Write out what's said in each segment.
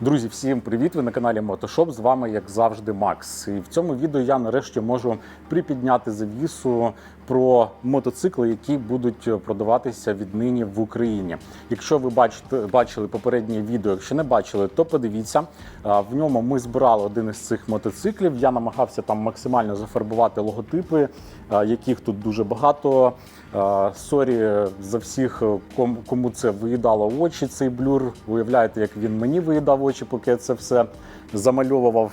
Друзі, всім привіт! Ви на каналі Мотошоп. З вами, як завжди, Макс. І в цьому відео я нарешті можу припідняти завісу про мотоцикли, які будуть продаватися віднині в Україні. Якщо ви бачите, бачили попереднє відео, якщо не бачили, то подивіться. В ньому ми збирали один із цих мотоциклів. Я намагався там максимально зафарбувати логотипи, яких тут дуже багато. Сорі за всіх, кому це виїдало очі, цей блюр. Уявляєте, як він мені виїдав очі, поки я це все замальовував.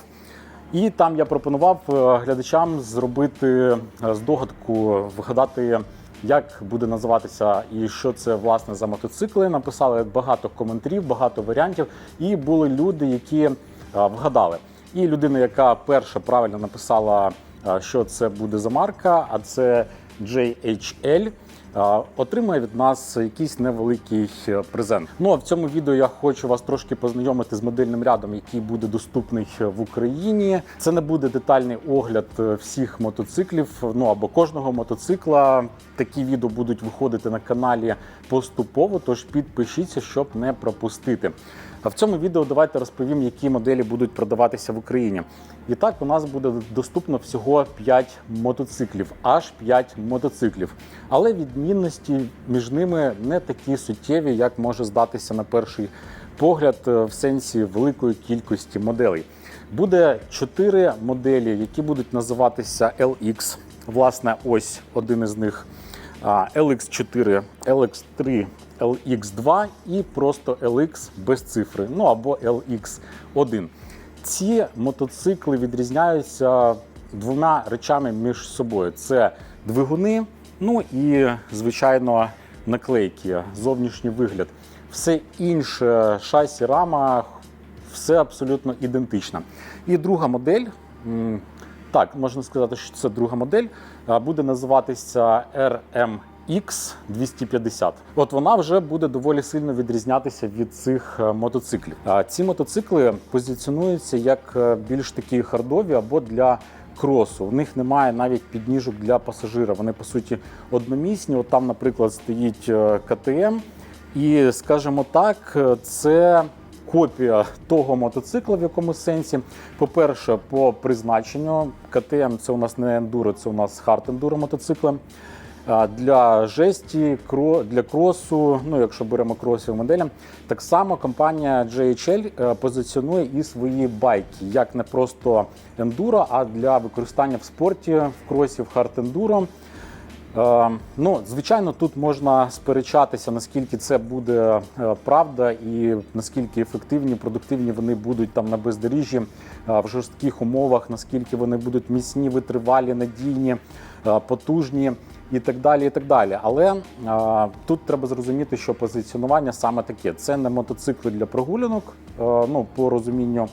І там я пропонував е, глядачам зробити е, здогадку, вгадати, як буде називатися і що це власне за мотоцикли. Написали багато коментарів, багато варіантів. І були люди, які е, вгадали. І людина, яка перша правильно написала, е, що це буде за марка, а це JHL. Отримує від нас якийсь невеликий е, презент. Ну а в цьому відео я хочу вас трошки познайомити з модельним рядом, який буде доступний е, в Україні. Це не буде детальний огляд е, всіх мотоциклів, ну або кожного мотоцикла. Такі відео будуть виходити на каналі поступово. Тож підпишіться, щоб не пропустити. А в цьому відео давайте розповім, які моделі будуть продаватися в Україні. І так, у нас буде доступно всього 5 мотоциклів, аж 5 мотоциклів. Але відмінності між ними не такі суттєві, як може здатися на перший погляд, е, в сенсі великої кількості моделей. Буде 4 моделі, які будуть називатися LX. Власне, ось один із них. LX4, LX3, LX2 і просто LX без цифри, ну або LX1. Ці мотоцикли відрізняються двома речами між собою: це двигуни, ну і звичайно наклейки, зовнішній вигляд. Все інше шасі, рама, все абсолютно ідентично. І друга модель. Так, можна сказати, що це друга модель. Буде називатися RMX 250. От вона вже буде доволі сильно відрізнятися від цих е, мотоциклів. Ці мотоцикли позиціонуються як е, більш такі хардові або для кросу. В них немає навіть підніжок для пасажира. Вони по суті одномісні. От там, наприклад, стоїть е, КТМ. І скажімо так, це копія того мотоцикла в якомусь сенсі. По-перше, по призначенню КТМ це у нас не ендуро, це у нас хард ендуро мотоцикли. Для жесті, для кросу, ну якщо беремо кросові моделі, так само компанія JHL е, позиціонує і свої байки як не просто ендуро, а для використання в спорті, в кросі, в хард ендуро. Е, ну, звичайно, тут можна сперечатися, наскільки це буде е, правда, і наскільки ефективні, продуктивні вони будуть там на бездоріжжі в жорстких умовах, наскільки вони будуть міцні, витривалі, надійні, потужні і так далі. І так далі. Але е, тут треба зрозуміти, що позиціонування саме таке: це не мотоцикли для прогулянок, е, ну по розумінню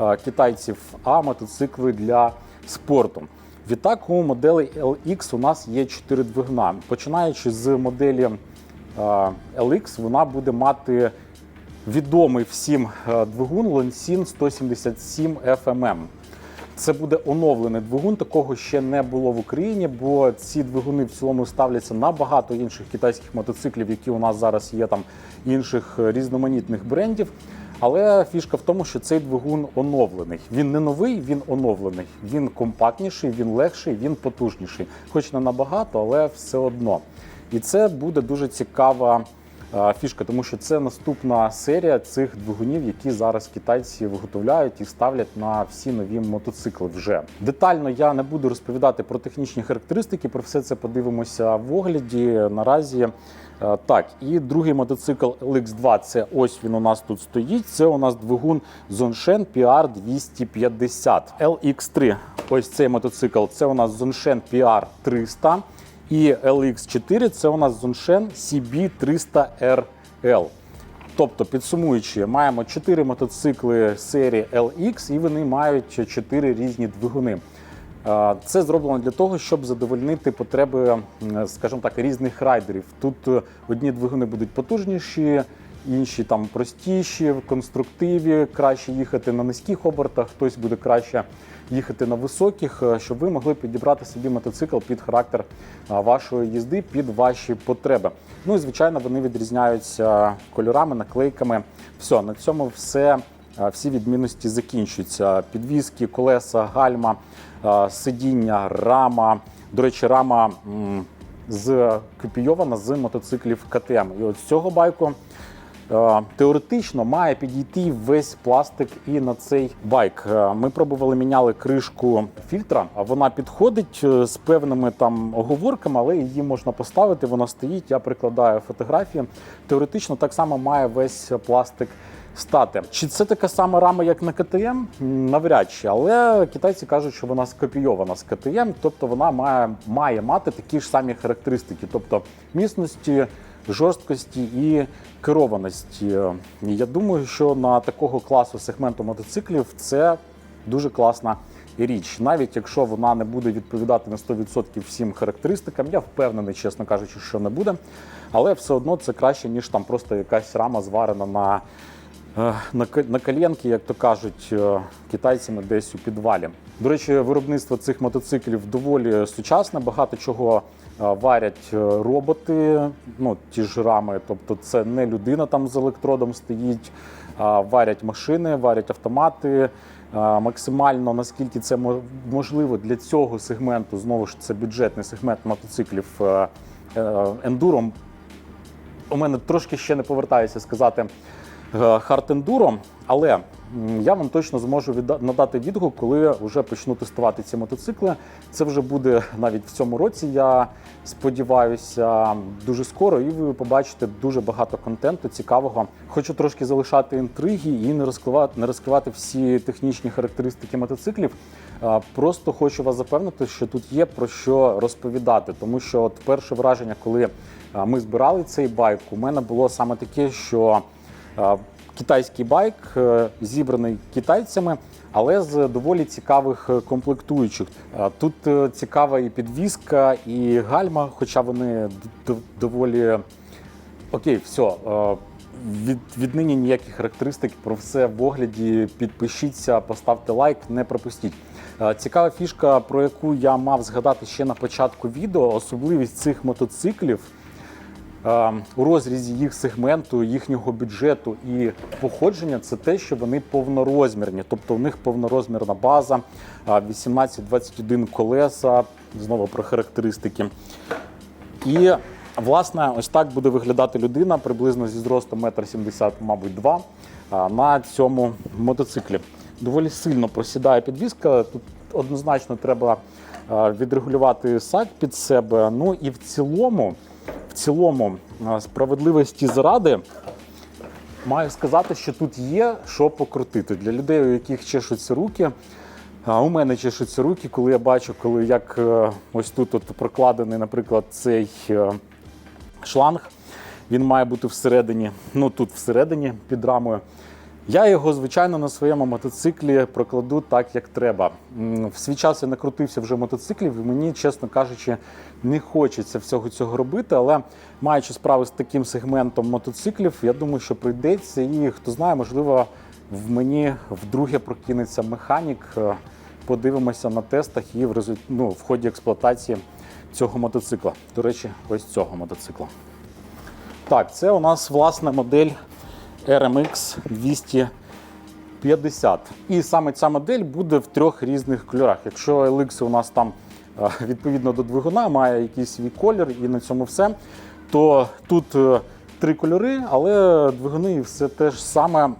е, китайців, а мотоцикли для спорту. Відтак у моделі LX у нас є 4 двигуна. Починаючи з моделі LX, вона буде мати відомий всім двигун Lonsin 177 FMM. Це буде оновлений двигун. Такого ще не було в Україні, бо ці двигуни в цілому ставляться на багато інших китайських мотоциклів, які у нас зараз є там інших е, різноманітних брендів. Але фішка в тому, що цей двигун оновлений. Він не новий, він оновлений. Він компактніший, він легший, він потужніший. Хоч не набагато, але все одно. І це буде дуже цікава фішка, тому що це наступна серія цих двигунів, які зараз китайці виготовляють і ставлять на всі нові мотоцикли. Вже детально я не буду розповідати про технічні характеристики. Про все це подивимося в огляді. Наразі Е, Так, і другий мотоцикл LX2, це ось він у нас тут стоїть. Це у нас двигун Zonshen PR 250. LX3, ось цей мотоцикл, це у нас Zonshen PR 300. І LX4 це у нас Zonshen CB 300 RL. Тобто, підсумуючи, маємо 4 мотоцикли серії LX, і вони мають 4 різні двигуни. Це зроблено для того, щоб задовольнити потреби, скажімо так, різних райдерів. Тут е, одні двигуни будуть потужніші, інші там простіші в конструктиві, краще їхати на низьких обертах, хтось буде краще їхати на високих, е, щоб ви могли підібрати собі мотоцикл під характер е, вашої їзди, під ваші потреби. Ну і звичайно, вони відрізняються кольорами, наклейками. Все, на цьому все е, всі відмінності закінчуються. Підвіски, колеса, гальма, сидіння, рама. До речі, рама з копійована з мотоциклів КТМ. І от з цього байку Теоретично має підійти весь пластик і на цей байк. Е, Ми пробували міняли кришку фільтра, а вона підходить е, з певними там оговорками, але її можна поставити. Вона стоїть. Я прикладаю фотографії. Теоретично так само має весь пластик стати. Чи це така сама рама, як на КТМ? Навряд чи, але китайці кажуть, що вона скопійована з КТМ, тобто вона має, має мати такі ж самі характеристики, тобто міцності, жорсткості і керованості. Я думаю, що на такого класу сегменту мотоциклів це дуже класна річ. Навіть якщо вона не буде відповідати на 100% всім характеристикам, я впевнений, чесно кажучи, що не буде. Але все одно це краще, ніж там просто якась рама зварена на, на, ка- на коленки, як то кажуть, е, китайцями десь у підвалі. До речі, виробництво цих мотоциклів доволі сучасне, багато чого е, варять е, роботи, ну ті ж рами, тобто це не людина там з електродом стоїть, а варять машини, варять автомати. Максимально наскільки це можливо для цього сегменту, знову ж це бюджетний сегмент мотоциклів е, е. У мене трошки ще не повертаюся сказати хард ендуро, але я вам точно зможу надати відгук, коли вже почну тестувати ці мотоцикли. Це вже буде навіть в цьому році. Я сподіваюся, дуже скоро, і ви побачите дуже багато контенту цікавого. Хочу трошки залишати інтриги і не розкривати, не розкривати всі технічні характеристики мотоциклів. Просто хочу вас запевнити, що тут є про що розповідати, тому що от перше враження, коли ми збирали цей байк, у мене було саме таке, що китайський байк е, зібраний китайцями, але з доволі цікавих е, комплектуючих. Тут е, цікава і підвізка, і гальма, хоча вони доволі окей, все. Від, віднині ніяких характеристик про все в огляді. Підпишіться, поставте лайк, не пропустіть. Цікава фішка, про яку я мав згадати ще на початку відео, особливість цих мотоциклів у розрізі їх сегменту, їхнього бюджету і походження, це те, що вони повнорозмірні. Тобто у них повнорозмірна база, е, 18-21 колеса, знову про характеристики. І власне, ось так буде виглядати людина приблизно зі зростом 1,70 м, мабуть, 2 на цьому мотоциклі. Доволі сильно просідає підвізка. Тут однозначно треба відрегулювати сак під себе. Ну і в цілому, цілому, справедливості заради. Маю сказати, що тут є що покрутити для людей, у яких чешуться руки. А у мене чешуться руки, коли я бачу, коли як е, ось тут от прокладений, наприклад, цей е, шланг. Він має бути всередині, ну тут всередині під рамою. Я його, звичайно, на своєму мотоциклі прокладу так, як треба. В свій час я накрутився вже мотоциклів, і мені, чесно кажучи, не хочеться всього цього робити. Але маючи справу з таким сегментом мотоциклів, я думаю, що прийдеться. І хто знає, можливо, в мені вдруге прокинеться механік. Е, Подивимося на тестах і в результ... ну, в ході експлуатації цього мотоцикла. До речі, ось цього мотоцикла. Так, це у нас власна модель RMX 250. І саме ця модель буде в трьох різних кольорах. Якщо LX у нас там е, відповідно до двигуна має якийсь свій колір і на цьому все, то тут е, три кольори, але двигуни і все те ж саме.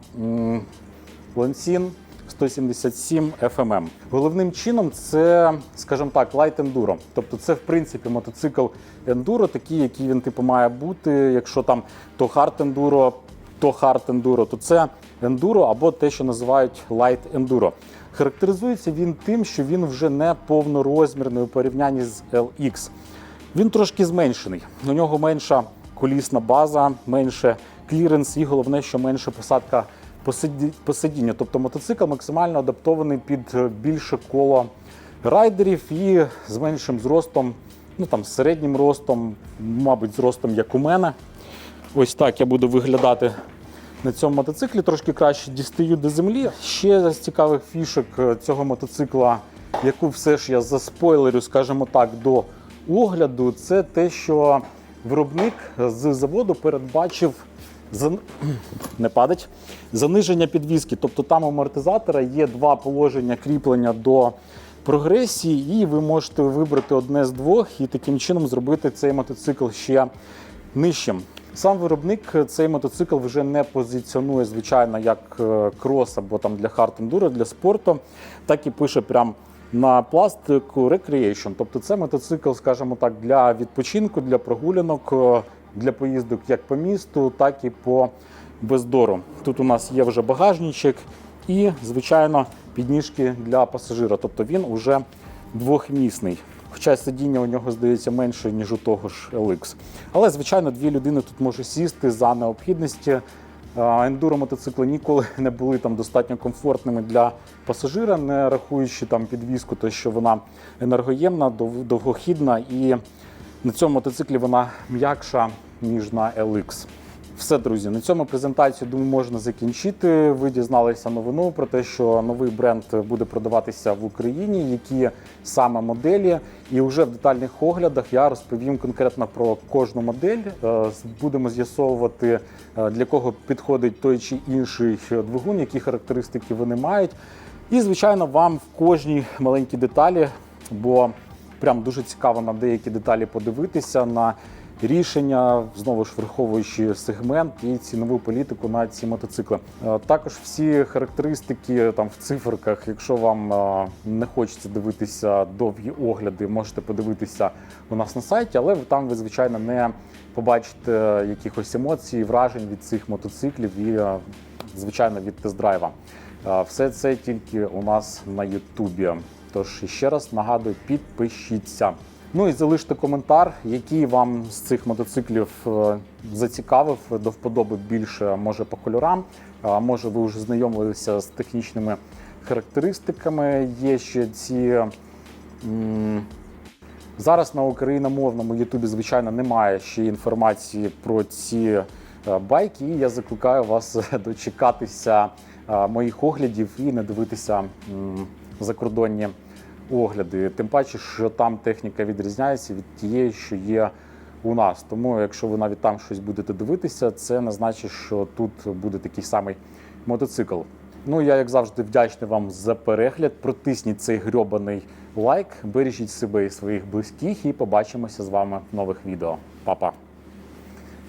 Лансін 177 FMM. Головним чином це, скажімо так, light enduro. Тобто це в принципі мотоцикл ендуро, такий, який він типу має бути. Якщо там то hard enduro, то hard enduro, то це ендуро або те, що називають light enduro. Характеризується він тим, що він вже не повнорозмірний у порівнянні з LX. Він трошки зменшений. У нього менша колісна база, менше кліренс і головне, що менше посадка посидіння. Тобто мотоцикл максимально адаптований під більше коло райдерів і з меншим зростом, ну там з середнім ростом, мабуть, з ростом, як у мене. Ось так я буду виглядати на цьому мотоциклі. Трошки краще дістаю до землі. Ще з цікавих фішок е, цього мотоцикла, яку все ж я заспойлерю, скажімо так, до огляду, це те, що виробник з заводу передбачив Зан... не падать. Заниження підвіски. Тобто там амортизатора є два положення кріплення до прогресії, і ви можете вибрати одне з двох і таким чином зробити цей мотоцикл ще нижчим. Сам виробник цей мотоцикл вже не позиціонує, звичайно, як е, крос або там для хард ендуро, для спорту, так і пише прям на пластику Recreation. Тобто це мотоцикл, скажімо так, для відпочинку, для прогулянок, е, для поїздок як по місту, так і по бездору. Тут у нас є вже багажничок і, звичайно, підніжки для пасажира. Тобто він уже двохмісний. Хоча сидіння у нього здається менше, ніж у того ж LX. Але, звичайно, дві людини тут можуть сісти за необхідності. Ендуро мотоцикли ніколи не були там достатньо комфортними для пасажира, не рахуючи там підвізку, то що вона енергоємна, довгохідна і на цьому мотоциклі вона м'якша, ніж на LX. Все, друзі, на цьому презентацію думаю, можна закінчити. Ви дізналися новину про те, що новий бренд буде продаватися в Україні, які саме моделі. І вже в детальних оглядах я розповім конкретно про кожну модель. Е, Будемо з'ясовувати, е, для кого підходить той чи інший двигун, які характеристики вони мають. І, звичайно, вам в кожній маленькій деталі, бо прям дуже цікаво на деякі деталі подивитися на рішення, знову ж враховуючи сегмент і цінову політику на ці мотоцикли. Е, Також всі характеристики там в циферках, якщо вам е, не хочеться дивитися довгі огляди, можете подивитися у нас на сайті, але там ви звичайно не побачите якихось емоцій, вражень від цих мотоциклів і е, звичайно від тест-драйва. Все це тільки у нас на Ютубі. Тож ще раз нагадую, підпишіться. Ну і залиште коментар, який вам з цих мотоциклів е, зацікавив, до вподоби більше може по кольорам. А може ви вже знайомилися з технічними характеристиками. Є ще ці. Зараз на україномовному Ютубі, звичайно, немає ще інформації про ці е, байки. І я закликаю вас дочекатися е, моїх оглядів і не дивитися закордонні огляди. Тим паче, що там техніка відрізняється від тієї, що є у нас. Тому, якщо ви навіть там щось будете дивитися, це не значить, що тут буде такий самий мотоцикл. Ну, я, як завжди, вдячний вам за перегляд. Протисніть цей грьобаний лайк, бережіть себе і своїх близьких, і побачимося з вами в нових відео. Па-па!